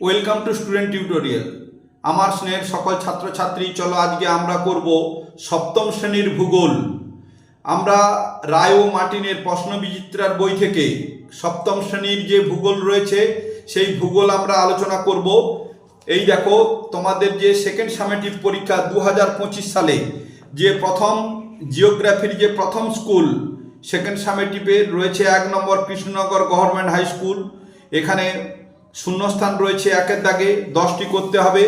Welcome to student tutorial আমার স্নেহের সকল ছাত্রছাত্রী, চলো আজকে আমরা করব সপ্তম শ্রেণির ভূগোল। আমরা রায় ও মার্টিনের প্রশ্ন বিচিত্রার বই থেকে সপ্তম শ্রেণির যে ভূগোল রয়েছে, সেই ভূগোল আমরা আলোচনা করব। এই দেখো, তোমাদের যে সেকেন্ড সামেটিভ পরীক্ষা দু হাজার পঁচিশ সালে, যে প্রথম জিওগ্রাফির যে প্রথম স্কুল সেকেন্ড সামেটিভে রয়েছে এক number Krishnanagar government high school এখানে শূন্যস্থান রয়েছে একের দাগে, দশটি করতে হবে।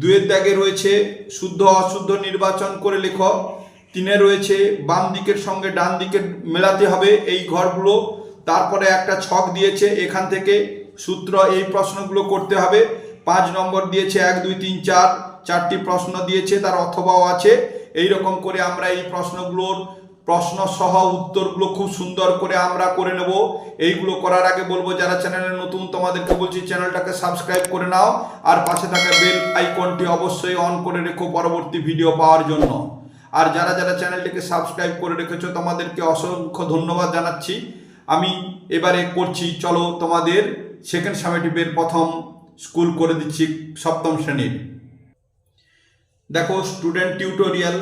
দুয়ের দাগে রয়েছে শুদ্ধ অশুদ্ধ নির্বাচন করে লেখো। তিনে রয়েছে বাম দিকের সঙ্গে ডান দিকের মেলাতে হবে এই ঘরগুলো। তারপরে একটা ছক দিয়েছে, এখান থেকে সূত্র এই প্রশ্নগুলো করতে হবে। পাঁচ নম্বর দিয়েছে এক, দুই, তিন, চার, চারটি প্রশ্ন দিয়েছে, তার অথবাও আছে। এই রকম করে আমরা এই প্রশ্নগুলোর প্রশ্ন সহ উত্তরগুলো খুব সুন্দর করে আমরা করে নেব। এইগুলো করার আগে বলব, যারা চ্যানেলে নতুন, তোমাদেরকে বলছি চ্যানেলটাকে সাবস্ক্রাইব করে নাও আর পাশে থাকা বেল আইকনটি অবশ্যই অন করে রেখো পরবর্তী ভিডিও পাওয়ার জন্য। আর যারা যারা চ্যানেলটিকে সাবস্ক্রাইব করে রেখেছো, তোমাদেরকে অসংখ্য ধন্যবাদ জানাচ্ছি। আমি এবারে করছি চলো তোমাদের সেকেন্ড সামেটিভের প্রথম স্কুল করে দিচ্ছি সপ্তম শ্রেণির। দেখো, স্টুডেন্ট টিউটোরিয়াল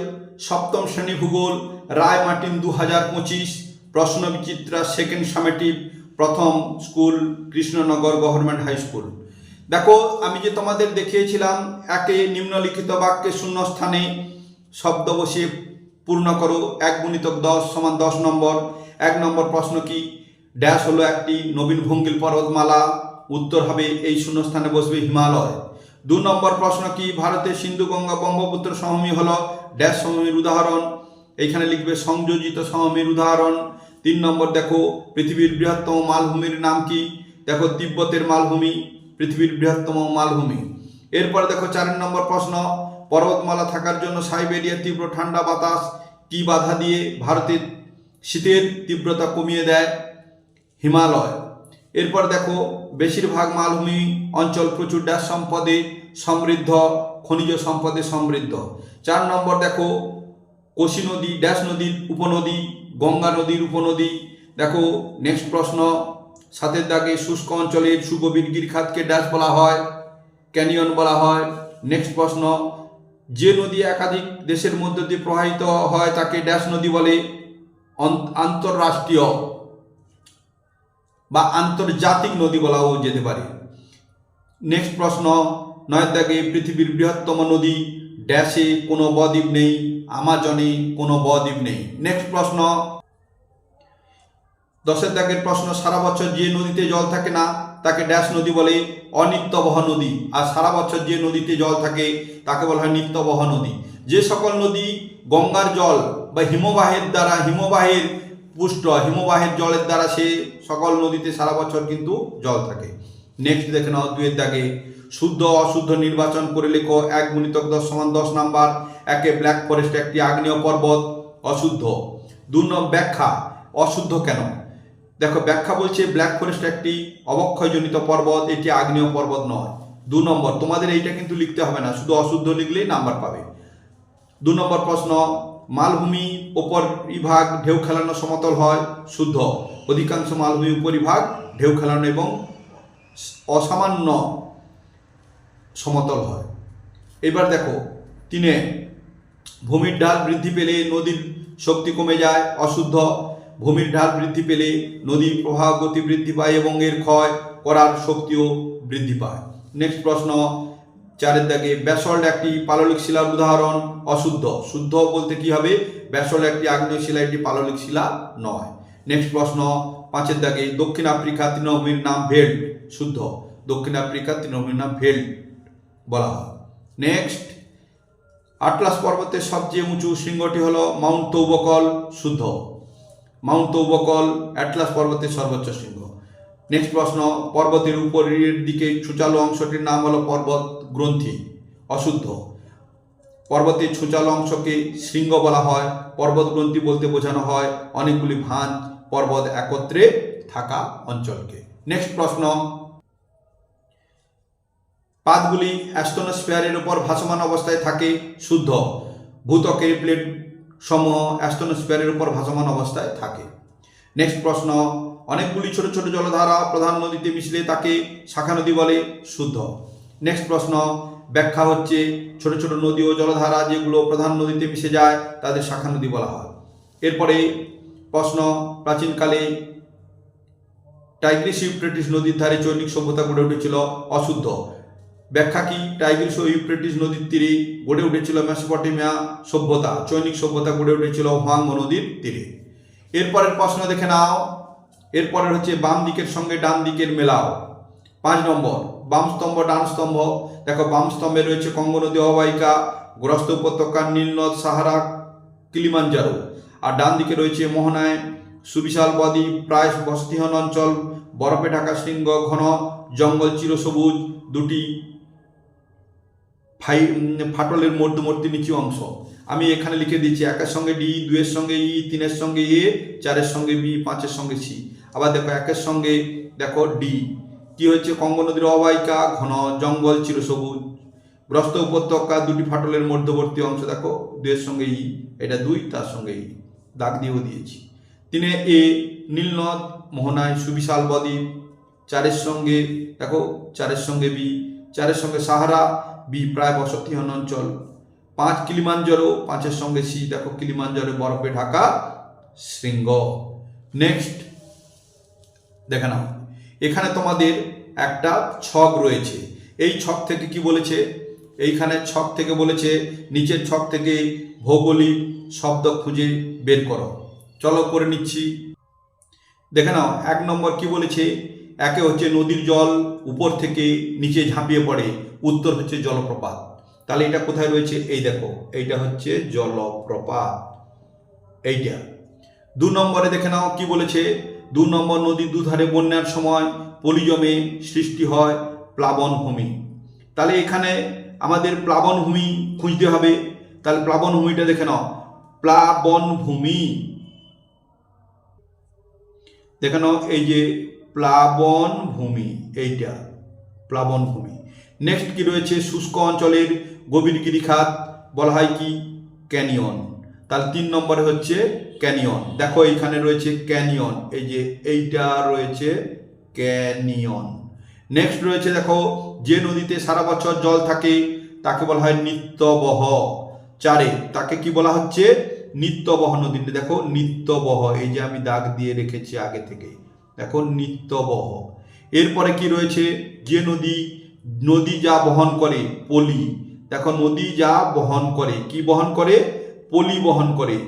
সপ্তম শ্রেণি ভূগোল, রায় মার্টিন দু হাজার পঁচিশ, প্রশ্ন বিচিত্রা সেকেন্ড সামেটিভ প্রথম school Krishnanagar government high school দেখো, আমি যে তোমাদের দেখিয়েছিলাম, একে নিম্নলিখিত বাক্যে শূন্যস্থানে শব্দ বসিয়ে পূর্ণ করো। এক গুণিতক দশ সমান দশ নম্বর। এক নম্বর প্রশ্ন কি? ড্যাশ হলো একটি নবীন ভঙ্গিল পর্বতমালা। উত্তর হবে, এই শূন্যস্থানে বসবে হিমালয়। দু নম্বর প্রশ্ন কি? ভারতের সিন্ধু গঙ্গা ব্রহ্মপুত্র সমভূমি হলো ড্যাশ সমভূমির উদাহরণ। এইখানে লিখবে সংযোজিত সমভূমির উদাহরণ। তিন নম্বর দেখো, পৃথিবীর বৃহত্তম মালভূমির নাম কি? দেখো, তিব্বতের মালভূমি, পৃথিবীর বৃহত্তম মালভূমি। এরপর দেখো চার নম্বর প্রশ্ন, পর্বতমালা থাকার জন্য সাইবেরিয়ার তীব্র ঠান্ডা বাতাস কি বাধা দিয়ে ভারতের শীতের তীব্রতা কমিয়ে দেয়? হিমালয়। এরপর দেখো, বেশিরভাগ মালভূমি অঞ্চল প্রচুর ড্যাশ সম্পদে সমৃদ্ধ, খনিজ সম্পদে সমৃদ্ধ। চার নম্বর দেখো, কোশি নদী, ড্যাশ নদীর উপনদী, গঙ্গা নদীর উপনদী। দেখো নেক্সট প্রশ্ন, সাতের দাগে শুষ্ক অঞ্চলের সুগভীর গিরখাতকে ড্যাশ বলা হয়, ক্যানিয়ন বলা হয়। নেক্সট প্রশ্ন, যে নদী একাধিক দেশের মধ্য দিয়ে প্রবাহিত হয় তাকে ড্যাশ নদী বলে আন্তঃরাষ্ট্রীয় বা আন্তর্জাতিক নদী বলাও যেতে পারে। নেক্সট প্রশ্ন দাগে পৃথিবীর বৃহত্তম নদী, ড্যাশে কোনো বদ্বীপ নেই, আমাজনে কোনো বদ্বীপ নেই। নেক্সট প্রশ্ন। দশের দাগের প্রশ্ন, সারা বছর যে নদীতে জল থাকে না, তাকে ড্যাশ নদী বলে, অনিত্যবহ নদী। আর সারা বছর যে নদীতে জল থাকে, তাকে বলা হয় নিত্যবহ নদী। যে সকল নদী গঙ্গার জল বা হিমবাহের দ্বারা, হিমবাহের পুষ্ট, হিমবাহের জলের দ্বারা সে সকল নদীতে সারা বছর কিন্তু জল থাকে। নেক্সট দেখে নাও দুয়ের দাগে শুদ্ধ অশুদ্ধ নির্বাচন করে লেখো। এক গুণিতক দশ সমান দশ নাম্বার। একে ব্ল্যাক ফরেস্ট একটি আগ্নেয় পর্বত, অশুদ্ধ। দু ব্যাখ্যা, অশুদ্ধ কেন? দেখো, ব্যাখ্যা বলছে ব্ল্যাক ফরেস্ট একটি অবক্ষয়জনিত পর্বত, এটি আগ্নেয় পর্বত নয়। দু নম্বর, তোমাদের এইটা কিন্তু লিখতে হবে না, শুধু অশুদ্ধ লিখলেই নাম্বার পাবে। দু নম্বর প্রশ্ন, মালভূমি ওপর বিভাগ ঢেউ খেলানো সমতল হয়, শুদ্ধ। অধিকাংশ মালভূমি উপরিভাগ ঢেউ খেলানো এবং অসামান্য সমতল হয়। এবার দেখো, তিনে ভূমির ঢাল বৃদ্ধি পেলে নদীর শক্তি কমে যায়, অশুদ্ধ। ভূমির ঢাল বৃদ্ধি পেলে নদীর প্রবাহ গতি বৃদ্ধি পায় এবং এর ক্ষয় করার শক্তিও বৃদ্ধি পায়। নেক্সট প্রশ্ন, চারের দাগে ব্যাসল্ট একটি পাললিক শিলার উদাহরণ, অশুদ্ধ। শুদ্ধ বলতে কি হবে? ব্যাসল্ট একটি আগ্নেয় শিলা একটি পাললিক শিলা নয়। নেক্সট প্রশ্ন, পাঁচের দাগে দক্ষিণ আফ্রিকা তৃণভূমির নাম ভেল্ট শুদ্ধ। দক্ষিণ আফ্রিকা তৃণভূমির নাম ভেল্ট বলা হয়। নেক্সট আটলাস পর্বতের সবচেয়ে উঁচু শৃঙ্গটি হলো মাউন্ট তৌবকল শুদ্ধ। মাউন্ট তৌবকল অ্যাটলাস পর্বতের সর্বোচ্চ শৃঙ্গ। নেক্সট প্রশ্ন, পর্বতের উপরের দিকে ছুচালো অংশটির নাম হলো পর্বত গ্রন্থি, অশুদ্ধ। পর্বতের ছুচালো অংশকে শৃঙ্গ বলা হয়। পর্বত গ্রন্থি বলতে বোঝানো হয় অনেকগুলি ভাঁজ পর্বত একত্রে থাকা অঞ্চলকে। নেক্সট প্রশ্ন পাতগুলি অ্যাস্টোনোস্ফিয়ারের উপর ভাসমান অবস্থায় থাকে শুদ্ধ। ভূতকের প্লেট সমূহ অ্যাস্টোনোস্ফিয়ারের উপর ভাসমান অবস্থায় থাকে। নেক্সট প্রশ্ন, অনেকগুলি ছোট ছোট জলধারা প্রধান নদীতে মিশলে তাকে শাখা নদী বলে শুদ্ধ। নেক্সট প্রশ্ন, ব্যাখ্যা হচ্ছে ছোট ছোট নদী ও জলধারা যেগুলো প্রধান নদীতে মিশে যায় তাদের শাখা নদী বলা হয়। এরপরে প্রশ্ন, প্রাচীনকালে টাইগ্রিস ইউফ্রেটিস নদীর ধারে চৈনিক সভ্যতা গড়ে উঠেছিল, অশুদ্ধ। ব্যাখ্যা কি? টাইগ্রিস ও ইউফ্রেটিস নদীর তীরে গড়ে উঠেছিল মেসোপটেমিয়া সভ্যতা, চৈনিক সভ্যতা গড়ে উঠেছিল হোয়াংমো নদীর তীরে। এরপরের প্রশ্ন দেখে নাও। এরপরের হচ্ছে বাম দিকের সঙ্গে ডান দিকের মেলাও। পাঁচ নম্বর, বাম স্তম্ভ, ডান স্তম্ভ। দেখো, বাম স্তম্ভে রয়েছে কঙ্গ নদী অববাহিকা গ্রস্ত উপত্যকা নীলনদ সাহারা, কিলিমাঞ্জারো। আর ডান দিকে রয়েছে মোহনায় সুবিশাল বদ্বীপ, প্রায় বসতিহীন অঞ্চল, বরফে ঢাকা শৃঙ্গ, ঘন জঙ্গল চিরসবুজ, দুটি ফাই ফাটলের মধ্যবর্তী নিচু অংশ। আমি এখানে লিখে দিচ্ছি একের সঙ্গে ডি দুয়ের সঙ্গে ই, তিনের সঙ্গে এ, চারের সঙ্গে বি, পাঁচের সঙ্গে সি। আবার দেখো একের সঙ্গে দেখো ডি। কি হচ্ছে কঙ্গ নদীর অববাহিকা ঘন জঙ্গল, চিরসবুজ। গ্রস্ত উপত্যকা, দুটি ফাটলের মধ্যবর্তী অংশ, দেখো। দুয়ের সঙ্গে ই, এটা দুই, তার সঙ্গে ই। দাগ দিয়েও দিয়েছি। তিনে এ নীলনদ মোহনায় সুবিশাল বদ্বীপ। চারের সঙ্গে, দেখো, চারের সঙ্গে বি। চারের সঙ্গে সাহারা বি প্রায় বসতিহীন অঞ্চল। পাঁচ কিলিমাঞ্জারো, পাঁচের সঙ্গে সি, দেখো কিলিমাঞ্জারো বরফে ঢাকা, শৃঙ্গ। নেক্সট দেখে নাও। এখানে তোমাদের একটা ছক রয়েছে। এই ছক থেকে কি বলেছে? এইখানে ছক থেকে বলেছে, নিচের ছক থেকে ভৌগোলিক শব্দ খুঁজে বের করো। চলো করে নিচ্ছি। দেখে নাও, এক নম্বর কি বলেছে? একে হচ্ছে নদীর জল উপর থেকে নিচে ঝাঁপিয়ে পড়ে, উত্তর হচ্ছে জলপ্রপাত। তাহলে এটা কোথায় রয়েছে? এই দেখো, এইটা হচ্ছে জলপ্রপাত। এইটা। দু নম্বরে দেখে নাও কি বলেছে? দু নম্বর নদীর দুধারে বন্যার সময় পলিজমে সৃষ্টি হয় প্লাবনভূমি তাহলে এখানে আমাদের প্লাবনভূমি খুঁজতে হবে। তাহলে প্লাবনভূমিটা দেখে নাও। প্লাবনভূমি দেখে নাও, এই যে প্লাবন ভূমি, এইটা, প্লাবন ভূমি। নেক্সট কি রয়েছে? শুষ্ক অঞ্চলের গভীর গিরিখাত, বলা হয় কি? ক্যানিয়ন তাহলে তিন নম্বরে হচ্ছে ক্যানিয়ন দেখো এইখানে রয়েছে ক্যানিয়ন এই যে এইটা রয়েছে ক্যানিয়ন নেক্সট রয়েছে দেখো, যে নদীতে সারা বছর জল থাকে, তাকে বলা হয় নিত্যবহ চারে। তাকে কি বলা হচ্ছে? নিত্যবহ নদী দেখো, নিত্যবহ। এই যে আমি দাগ দিয়ে রেখেছি আগে থেকে। দেখো নিত্যবহ। এরপরে কি রয়েছে? যে নদী নদী যা বহন করে, পলি। দেখো, নদী যা বহন করে, কি বহন করে? পলি বহন করে।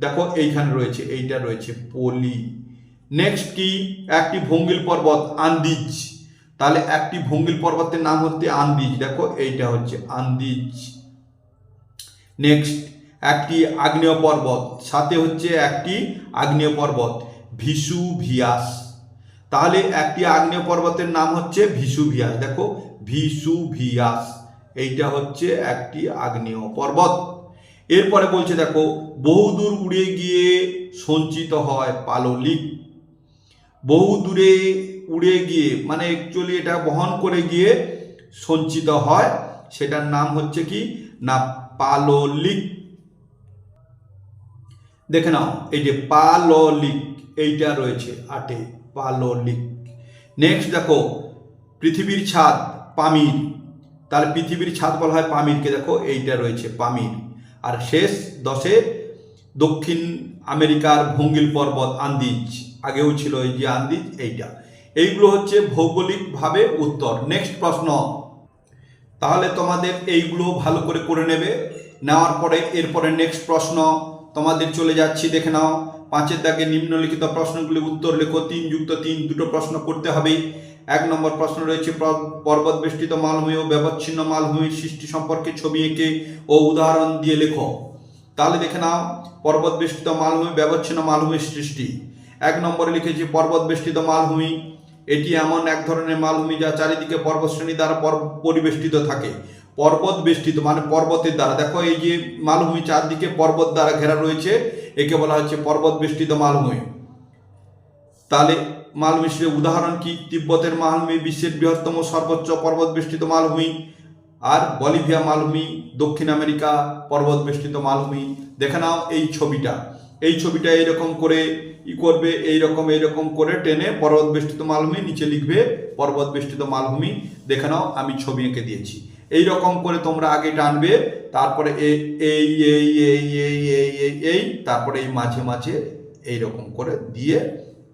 দেখো, এইখানে রয়েছে, এইটা রয়েছে পলি। নেক্সট কি? একটি ভঙ্গিল পর্বত, আন্দিজ। তাহলে একটি ভঙ্গিল পর্বতের নাম হচ্ছে আন্দিজ। দেখো, এইটা হচ্ছে আন্দিজ। নেক্সট একটি আগ্নেয় পর্বত, সাথে হচ্ছে একটি আগ্নেয় পর্বত ভিসু ভিয়াস তাহলে একটি আগ্নেয় পর্বতের নাম হচ্ছে ভিসু ভিয়াস দেখো ভিসু ভিয়াস এইটা হচ্ছে একটি আগ্নেয় পর্বত এরপরে বলছে, দেখো বহুদূর উড়ে গিয়ে সঞ্চিত হয় পাললিক। বহু দূরে উড়ে গিয়ে মানে অ্যাকচুয়ালি এটা বহন করে গিয়ে সঞ্চিত হয়, সেটার নাম হচ্ছে কি? না, পাললিক। দেখে নাও, এই যে পাললিক, এইটা রয়েছে আটে। পাললিক নেক্সট দেখো, পৃথিবীর ছাদ, পামির। তাহলে পৃথিবীর ছাদ বলা হয় পামিরকে, দেখো এইটা রয়েছে পামির। আর শেষ দশে, দক্ষিণ আমেরিকার ভঙ্গিল পর্বত আন্দিজ। আগেও ছিল এই যে আন্দিজ, এইটা। এইগুলো হচ্ছে ভৌগোলিকভাবে উত্তর। নেক্সট প্রশ্ন। তাহলে তোমাদের এইগুলো ভালো করে করে নেবে। নেওয়ার পরে, এরপরে নেক্সট প্রশ্ন। তোমাদের চলে যাচ্ছি, দেখে নাও। পাঁচের দাগে নিম্নলিখিত প্রশ্নগুলি উত্তর লেখো, তিন যুক্ত তিন, দুটো প্রশ্ন করতে হবে। এক নম্বর প্রশ্ন রয়েছে পর্বত বেষ্টিত মালভূমি ও ব্যবচ্ছিন্ন মালভূমির সৃষ্টি সম্পর্কে ছবি এঁকে ও উদাহরণ দিয়ে লেখো। তাহলে দেখে নাও, পর্বত বেষ্টিত মালভূমি, ব্যবচ্ছিন্ন মালভূমির সৃষ্টি। এক নম্বরে লিখেছি, পর্বত বেষ্টিত মালভূমি, এটি এমন এক ধরনের মালভূমি যা চারিদিকে পর্বতশ্রেণী দ্বারা পর- পরিবেষ্টিত থাকে। পর্বত বেষ্টিত মানে পর্বতের দ্বারা। দেখো, এই যে মালভূমি চারদিকে পর্বত দ্বারা ঘেরা রয়েছে একে বলা হচ্ছে পর্বত বেষ্টিত মালভূমি। তাহলে মালভূমির উদাহরণ কি? তিব্বতের মালভূমি বিশ্বের বৃহত্তম সর্বোচ্চ পর্বত বেষ্টিত মালভূমি। আর বলিভিয়া মালভূমি, দক্ষিণ আমেরিকা পর্বত বেষ্টিত মালভূমি। দেখে নাও এই ছবিটা। এই ছবিটা এইরকম করে ই করবে, এইরকম এইরকম করে টেনে পর্বত বেষ্টিত মালভূমি, নিচে লিখবে পর্বত বেষ্টিত মালভূমি। দেখে নাও আমি ছবি এঁকে দিয়েছি। এই রকম করে তোমরা আগে টানবে, তারপরে এই এই এই এই এই এই এই এই, তারপরে এই মাঝে মাঝে এই রকম করে দিয়ে,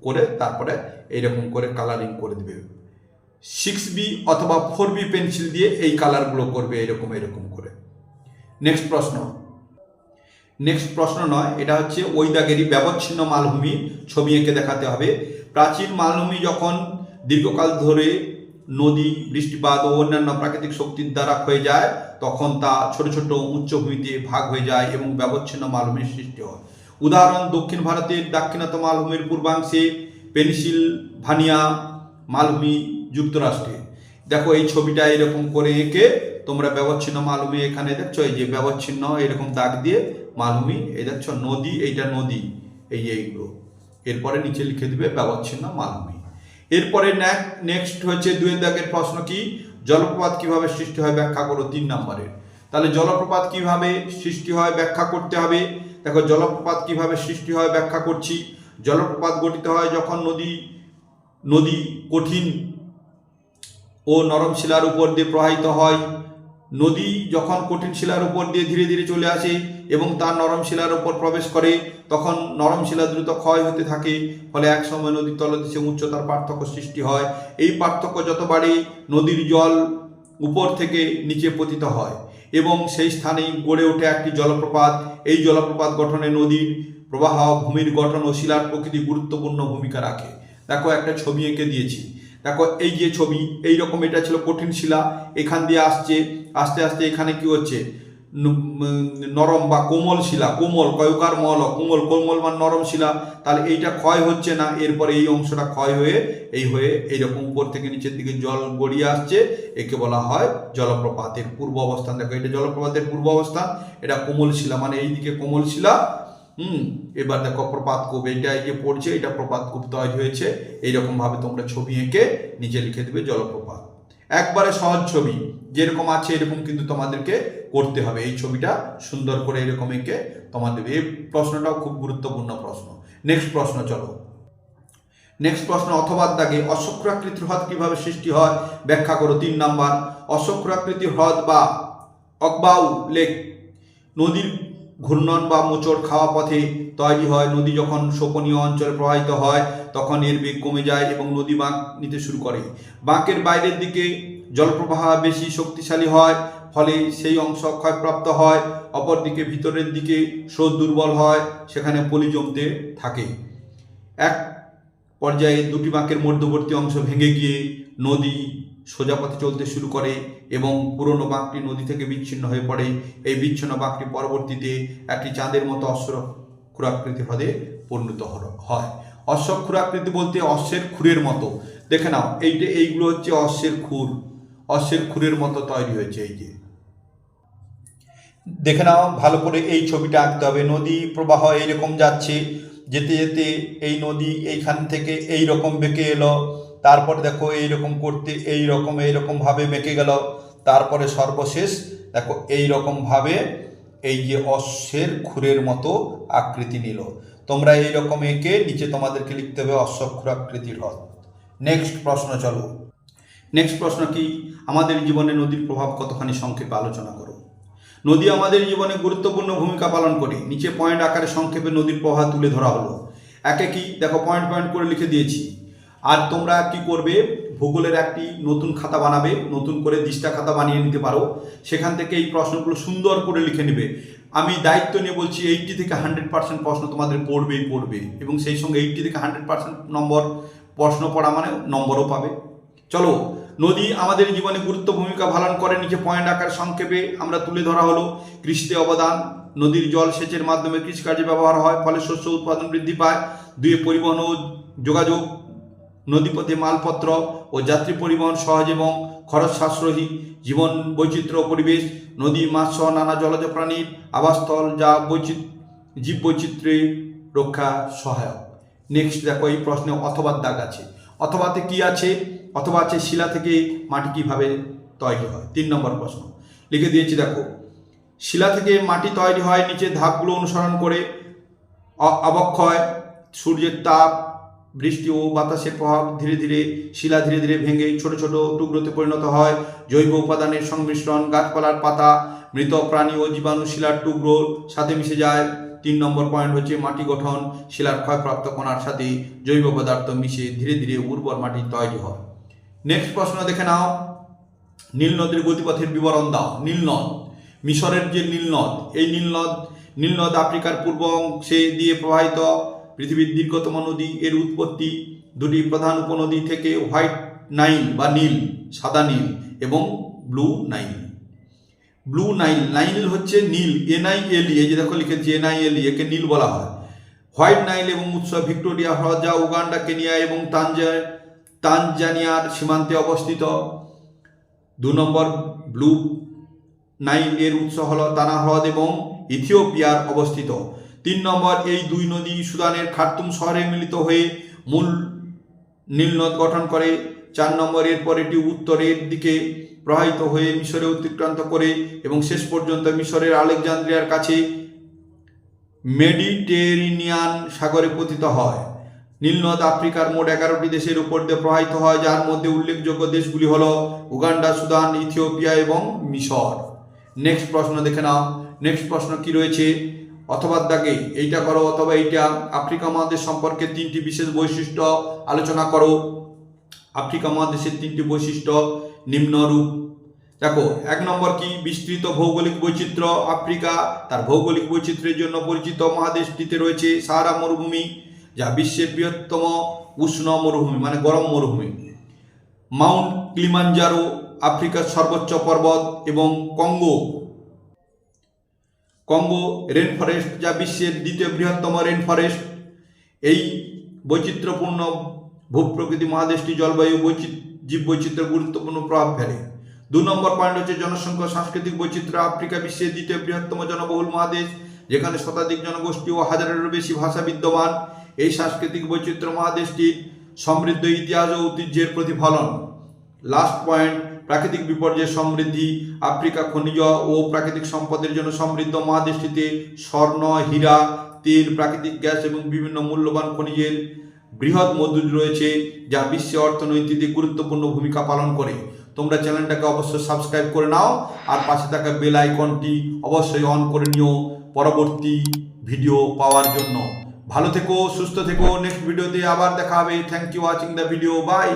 করে তারপরে এইরকম করে কালারিং করে দেবে। সিক্স বি অথবা ফোর বি পেন্সিল দিয়ে এই কালারগুলো করবে এরকম এরকম করে। নেক্সট প্রশ্ন। নেক্সট প্রশ্ন নয়, এটা হচ্ছে ওই দাগেরই ব্যবচ্ছিন্ন মালভূমি, ছবি এঁকে দেখাতে হবে। প্রাচীন মালভূমি যখন দীর্ঘকাল ধরে নদী, বৃষ্টিপাত ও অন্যান্য প্রাকৃতিক শক্তির দ্বারা ক্ষয়ে যায়, তখন তা ছোট ছোট উচ্চভূমিতে ভাগ হয়ে যায় এবং ব্যবচ্ছিন্ন মালভূমির সৃষ্টি হয়। উদাহরণ, দক্ষিণ ভারতের দাক্ষিণাত্য মালভূমির পূর্বাংশে পেনসিলভানিয়া মালভূমি যুক্তরাষ্ট্রে। দেখো, এই ছবিটা এরকম করে এঁকে তোমরা ব্যবচ্ছিন্ন মালভূমি এখানে দেখছ, এই যে ব্যবচ্ছিন্ন, এরকম দাগ দিয়ে মালভূমি, এই দেখছ, নদী, এইটা নদী, এই এইগুলো। এরপরে নিচে লিখে দিবে ব্যবচ্ছিন্ন মালভূমি। এরপরে নেক্সট হচ্ছে দুয়ের দাগের প্রশ্ন কি? জলপ্রপাত কীভাবে সৃষ্টি হয়? ব্যাখ্যা করো তিন নম্বরের। তাহলে জলপ্রপাত কীভাবে সৃষ্টি হয়? ব্যাখ্যা করতে হবে। দেখো, জলপ্রপাত কীভাবে সৃষ্টি হয়? ব্যাখ্যা করছি। জলপ্রপাত গঠিত হয় যখন নদী নদী কঠিন ও নরম শিলার উপর দিয়ে প্রবাহিত হয়। নদী যখন কঠিন শিলার উপর দিয়ে ধীরে ধীরে চলে আসে এবং তার নরম শিলার উপর প্রবেশ করে, তখন নরম শিলা দ্রুত ক্ষয় হতে থাকে, ফলে একসময় নদীর তলদেশে উচ্চতার পার্থক্য সৃষ্টি হয়। এই পার্থক্য যত বাড়ে, নদীর জল উপর থেকে নিচে পতিত হয় এবং সেই স্থানেই গড়ে ওঠে একটি জলপ্রপাত। এই জলপ্রপাত গঠনে নদীর প্রবাহ, ভূমির গঠন ও শিলার প্রকৃতি গুরুত্বপূর্ণ ভূমিকা রাখে। দেখো, একটা ছবি এঁকে দিয়েছি। দেখো, এই যে ছবি এই রকম এটা ছিল কঠিন শিলা, এখান দিয়ে আসছে, আস্তে আস্তে এখানে কি হচ্ছে? নরম বা কোমল শিলা, কোমল, কয়কার মল, কোমল কোমল মানে নরম শিলা, তাহলে এইটা ক্ষয় হচ্ছে না, এরপরে এই অংশটা ক্ষয় হয়ে, এই হয়ে এইরকম উপর থেকে নিচের দিকে জল গড়িয়ে আসছে, একে বলা হয় জলপ্রপাতের পূর্ব অবস্থান দেখো, এটা জলপ্রপাতের পূর্ব অবস্থান এটা কোমল শিলা মানে এইদিকে কোমল শিলা হুম, এবার দেখো প্রপাত কূপ, এইটা এই যে পড়ছে, এটা প্রপাত কূপ তৈরি হয়েছে, এইরকম ভাবে তোমরা ছবি এঁকে নিচে লিখে দেবে জলপ্রপাত। একবারে সহজ ছবি, যেরকম আছে এরকম কিন্তু তোমাদেরকে করতে হবে, এই ছবিটা সুন্দর করে এরকম এঁকে তোমাদের, এই প্রশ্নটাও খুব গুরুত্বপূর্ণ প্রশ্ন। নেক্সট প্রশ্ন, চলো। নেক্সট প্রশ্ন, অথবা দাগে অশ্বক্রাকৃতির হ্রদ কীভাবে সৃষ্টি হয়? ব্যাখ্যা করো, তিন নাম্বার। অশ্বক্রাকৃতির হ্রদ বা অকবাউ লেক, নদীর ঘূর্ণন বা মোচড় খাওয়া পথে তৈরি হয়। নদী যখন শোপনীয় অঞ্চলে প্রবাহিত হয়, তখন এর বেগ কমে যায় এবং নদী বাঁক নিতে শুরু করে। বাঁকের বাইরের দিকে জলপ্রবাহ বেশি শক্তিশালী হয়, ফলে সেই অংশ ক্ষয়প্রাপ্ত হয়। অপরদিকে ভিতরের দিকে স্রোত দুর্বল হয়, সেখানে পলি জমতে থাকে। এক পর্যায়ে দুটি বাঁকের মধ্যবর্তী অংশ ভেঙে গিয়ে নদী সোজা পথে চলতে শুরু করে এবং পুরনো বাঁকটি নদী থেকে বিচ্ছিন্ন হয়ে পড়ে। এই বিচ্ছিন্ন বাঁকটি পরবর্তীতে একটি চাঁদের মতো অশ্ব ক্ষুরাকৃতি হ্রদে পরিণত হয়। অশ্ব ক্ষুরাকৃতি বলতে অশ্বের খুরের মতো। দেখে নাও, এইটা, এইগুলো হচ্ছে অশ্বের খুর। অশ্বের খুরের মতো তৈরি হয়েছে এই যে। দেখে নাও, ভালো করে এই ছবিটা আঁকতে হবে। নদী প্রবাহ এইরকম যাচ্ছে, যেতে যেতে এই নদী এইখান থেকে এই রকম বেঁকে এলো। তারপরে দেখো এই রকম করতে এই রকম এই রকম ভাবে বেঁকে গেল। তারপরে সর্বশেষ দেখো এই রকম ভাবে এই যে অশ্বের খুরের মতো আকৃতি নিল। তোমরা এই রকম এঁকে নিচে তোমাদেরকে লিখতে হবে অশ্বক্ষুর আকৃতির হ্রদ নেক্সট প্রশ্ন চলো। নেক্সট প্রশ্ন কি? আমাদের জীবনে নদীর প্রভাব কতখানি সংক্ষেপে আলোচনা করো। নদী আমাদের জীবনে গুরুত্বপূর্ণ ভূমিকা পালন করে। নিচে পয়েন্ট আকারে সংক্ষেপে নদীর প্রভাব তুলে ধরা হলো। একে কি? দেখো পয়েন্ট পয়েন্ট করে লিখে দিয়েছি। আর তোমরা কি করবে? ভূগোলের একটি নতুন খাতা বানাবে, নতুন করে দিশটা খাতা বানিয়ে নিতে পারো। সেখান থেকে এই প্রশ্নগুলো সুন্দর করে লিখে নেবে। আমি দায়িত্ব নিয়ে বলছি এইটটি থেকে হান্ড্রেড পার্সেন্ট প্রশ্ন তোমাদের পড়বেই পড়বে এবং সেই সঙ্গে এইটটি থেকে হান্ড্রেড পার্সেন্ট নম্বর প্রশ্ন পড়া মানে নম্বরও পাবে। চলো, নদী আমাদের জীবনে গুরুত্ব ভূমিকা পালন করে, নিচে পয়েন্ট আকার সংক্ষেপে আমরা তুলে ধরা হলো। কৃষিতে অবদান, নদীর জল সেচের মাধ্যমে কৃষিকার্যে ব্যবহার হয়, ফলে শস্য উৎপাদন বৃদ্ধি পায়। দুয়ে পরিবহন ও যোগাযোগ নদীপথে মালপত্র ও যাত্রী পরিবহন সহজ এবং খরচ সাশ্রয়ী জীবন বৈচিত্র্য পরিবেশ। নদী, মাছ সহ নানা জলজ প্রাণীর আবাসস্থল যা বৈচিত্র জীব বৈচিত্র্যে রক্ষা সহায়ক। নেক্সট দেখো এই প্রশ্নে অথবা দাগ আছে। অথবাতে কি আছে? অথবা আছে শিলা থেকে মাটি কীভাবে তৈরি হয়? তিন নম্বর প্রশ্ন। লিখে দিয়েছি দেখো। শিলা থেকে মাটি তৈরি হয় নিচে ধাপগুলো অনুসরণ করে অবক্ষয় সূর্যের তাপ বৃষ্টি ও বাতাসের প্রভাব ধীরে ধীরে, শিলা ধীরে ধীরে ভেঙে ছোট ছোট টুকরোতে পরিণত হয়। জৈব উপাদানের সংমিশ্রণ, গাছপালার পাতা, মৃত প্রাণী ও জীবাণু শিলার টুকরোর সাথে মিশে যায়। তিন নম্বর পয়েন্ট হচ্ছে মাটি গঠন, শিলার ক্ষয়প্রাপ্ত কণার সাথে জৈব পদার্থ মিশে ধীরে ধীরে উর্বর মাটি তৈরি হয়। নেক্সট প্রশ্ন দেখে নাও। নীল নদের গতিপথের বিবরণ দাও। নীল নদ, মিশরের যে নীল নদ, এই নীল নদ নীল নদ আফ্রিকার পূর্ব অংশে দিয়ে প্রবাহিত। পৃথিবীর দীর্ঘতম নদী, এর উৎপত্তি দুটি প্রধান উপনদী থেকে হোয়াইট নাইল বা নীল, সাদা নীল এবং blue Nile. Blue Nile Nile হচ্ছে নীল এনআইএল এই যে দেখো লিখেছি এনআইএল একে নীল বলা হয়। হোয়াইট নাইল এবং উৎস ভিক্টোরিয়া, হ্রদ, উগান্ডা, কেনিয়া এবং তানজা, তানজানিয়ার সীমান্তে অবস্থিত। দু নম্বর, ব্লু নাইল এর উৎস হল তানা হ্রদ এবং ইথিওপিয়ার অবস্থিত। তিন নম্বর, এই দুই নদী সুদানের খার্তুম শহরে মিলিত হয়ে মূল নীলনদ গঠন করে। চার নম্বর, এরপর এটি উত্তরের দিকে প্রবাহিত হয়ে মিশরে অতিক্রান্ত করে এবং শেষ পর্যন্ত মিশরের আলেকজান্দ্রিয়ার কাছে মেডিটেরিনিয়ান সাগরে পতিত হয়। নীলনদ আফ্রিকার মোট এগারোটি দেশের উপর দিয়ে প্রবাহিত হয়, যার মধ্যে উল্লেখযোগ্য দেশগুলি হল উগান্ডা, সুদান, ইথিওপিয়া এবং মিশর। নেক্সট প্রশ্ন দেখে নাও। নেক্সট প্রশ্ন কি রয়েছে? অথবা দাগে, এইটা করো অথবা এইটা। আফ্রিকা মহাদেশ সম্পর্কে তিনটি বিশেষ বৈশিষ্ট্য আলোচনা করো। আফ্রিকা মহাদেশের তিনটি বৈশিষ্ট্য নিম্নরূপ দেখো, এক নম্বর কি? বিস্তৃত ভৌগোলিক বৈচিত্র্য, আফ্রিকা, তার ভৌগোলিক বৈচিত্র্যের জন্য পরিচিত মহাদেশটিতে রয়েছে সাহারা মরুভূমি, যা বিশ্বের বৃহত্তম উষ্ণ মরুভূমি মানে গরম মরুভূমি। মাউন্ট ক্লিমানজারো আফ্রিকার সর্বোচ্চ পর্বত এবং কঙ্গো কঙ্গো রেন ফরেস্ট যা বিশ্বের দ্বিতীয় বৃহত্তম রেন ফরেস্ট এই বৈচিত্র্যপূর্ণ ভূপ্রকৃতি মহাদেশটি জলবায়ু বৈচিত্র জীব বৈচিত্র্য গুরুত্বপূর্ণ প্রভাব ফেলে। দু নম্বর পয়েন্ট হচ্ছে জনসংখ্যা সাংস্কৃতিক বৈচিত্র্য। আফ্রিকা বিশ্বের দ্বিতীয় বৃহত্তম জনবহুল মহাদেশ, যেখানে শতাধিক জনগোষ্ঠী ও হাজারেরও বেশি ভাষা বিদ্যমান। এই সাংস্কৃতিক বৈচিত্র্য মহাদেশটির সমৃদ্ধ ইতিহাস ও ঐতিহ্যের প্রতিফলন। লাস্ট পয়েন্ট প্রাকৃতিক বিপর্যয়ের সমৃদ্ধি, আফ্রিকা খনিজ ও প্রাকৃতিক সম্পদের জন্য সমৃদ্ধ মহাদেশটিতে স্বর্ণ, হীরা, তেল, প্রাকৃতিক গ্যাস এবং বিভিন্ন মূল্যবান খনিজের বৃহৎ মজুদ রয়েছে, যা বিশ্ব অর্থনীতিতে গুরুত্বপূর্ণ ভূমিকা পালন করে। তোমরা চ্যানেলটাকে অবশ্যই সাবস্ক্রাইব করে নাও আর পাশে থাকা বেল আইকনটি অবশ্যই অন করে নিও পরবর্তী ভিডিও পাওয়ার জন্য। ভালো থেকো, সুস্থ থেকো, নেক্সট ভিডিওতে আবার দেখা হবে। Thank you watching the video bye